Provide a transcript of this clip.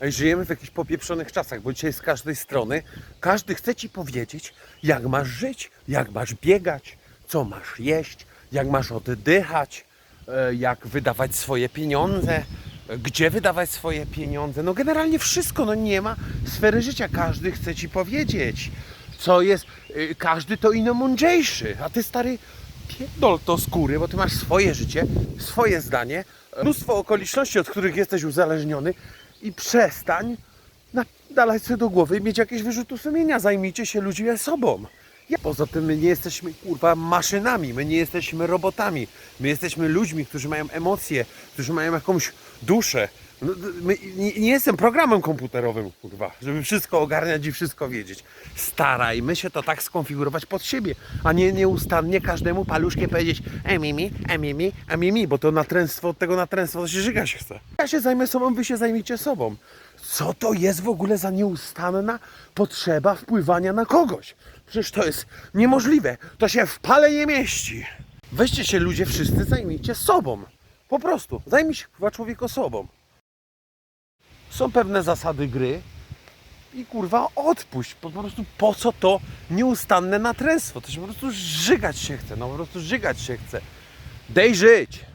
Żyjemy w jakichś popieprzonych czasach, bo dzisiaj z każdej strony każdy chce ci powiedzieć, jak masz żyć, jak masz biegać, co masz jeść, jak masz oddychać, e, jak wydawać swoje pieniądze, e, gdzie wydawać swoje pieniądze. No generalnie wszystko, no nie ma sfery życia. Każdy chce ci powiedzieć, co jest, y, każdy to ino mądrzejszy, a ty stary pierdol to skóry, bo ty masz swoje życie, swoje zdanie, mnóstwo okoliczności, od których jesteś uzależniony i przestań dalać sobie do głowy i mieć jakieś wyrzuty sumienia. Zajmijcie się ludźmi sobą. Poza tym my nie jesteśmy kurwa maszynami, my nie jesteśmy robotami. My jesteśmy ludźmi, którzy mają emocje, którzy mają jakąś duszę. No, my, nie, nie jestem programem komputerowym, kurwa, żeby wszystko ogarniać i wszystko wiedzieć. Starajmy się to tak skonfigurować pod siebie, a nie nieustannie każdemu paluszkiem powiedzieć emimi, emimi, emimi, bo to natręstwo, od tego natręstwa to się żyga się chce. Ja się zajmę sobą, wy się zajmijcie sobą. Co to jest w ogóle za nieustanna potrzeba wpływania na kogoś? Przecież to jest niemożliwe. To się w pale nie mieści. Weźcie się ludzie wszyscy, zajmijcie sobą. Po prostu. Zajmij się kurwa człowiek sobą. Są pewne zasady gry i kurwa odpuść. Po prostu po co to nieustanne natręstwo? To się po prostu żygać się chce. No po prostu żygać się chce. Dej żyć.